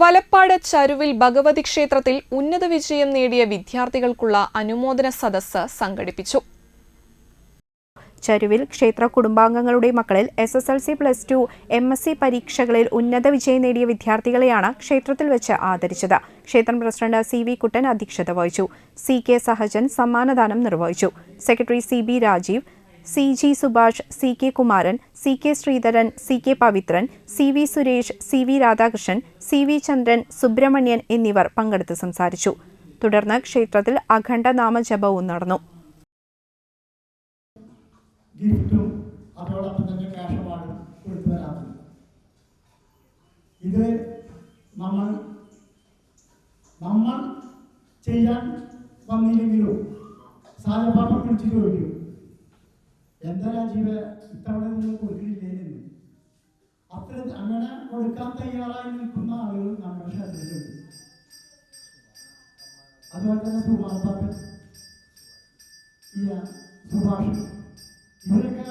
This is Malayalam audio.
വലപ്പാട് ചരുവിൽ ഭഗവതി ക്ഷേത്രത്തിൽ ഉന്നത വിജയം നേടിയ വിദ്യാർത്ഥികൾക്കുള്ള അനുമോദന സദസ്സ് സംഘടിപ്പിച്ചു. ചരുവിൽ ക്ഷേത്ര കുടുംബാംഗങ്ങളുടെ മക്കളിൽ S S L C plus two M S C പരീക്ഷകളിൽ ഉന്നത വിജയം നേടിയ വിദ്യാർത്ഥികളെയാണ് ക്ഷേത്രത്തിൽ വെച്ച് ആദരിച്ചത്. ക്ഷേത്രം പ്രസിഡന്റ് സി വി കുട്ടൻ അധ്യക്ഷത വഹിച്ചു. സി കെ സഹജൻ സമ്മാനദാനം നിർവഹിച്ചു. Secretary C B Rajeev C G Subhash C K Kumaran C K Sreedharan C K Pavithran C V Suresh C V Radhakrishnan C V Chandran Subramanian എന്നിവർ പങ്കെടുത്ത് സംസാരിച്ചു. തുടർന്ന് ക്ഷേത്രത്തിൽ അഖണ്ഡ നാമജപവും നടന്നു. ഇത് നമ്മൾ നമ്മൾ ചെയ്യാൻ വന്നില്ലെങ്കിലും സാധപാഠം പിടിച്ചു ചോദിക്കും എന്താ രാജീവ ഇത്തവണ നിങ്ങൾ കൊടുക്കുന്നില്ലേന്ന് അത്ര അങ്ങനെ കൊടുക്കാൻ തയ്യാറായി നിൽക്കുന്ന ആളുകൾ നമ്മുടെ ശരീരത്തിലുണ്ട് അതുപോലെ തന്നെ സുഭാഷ് സുഭാഷ് ഇവരൊക്കെ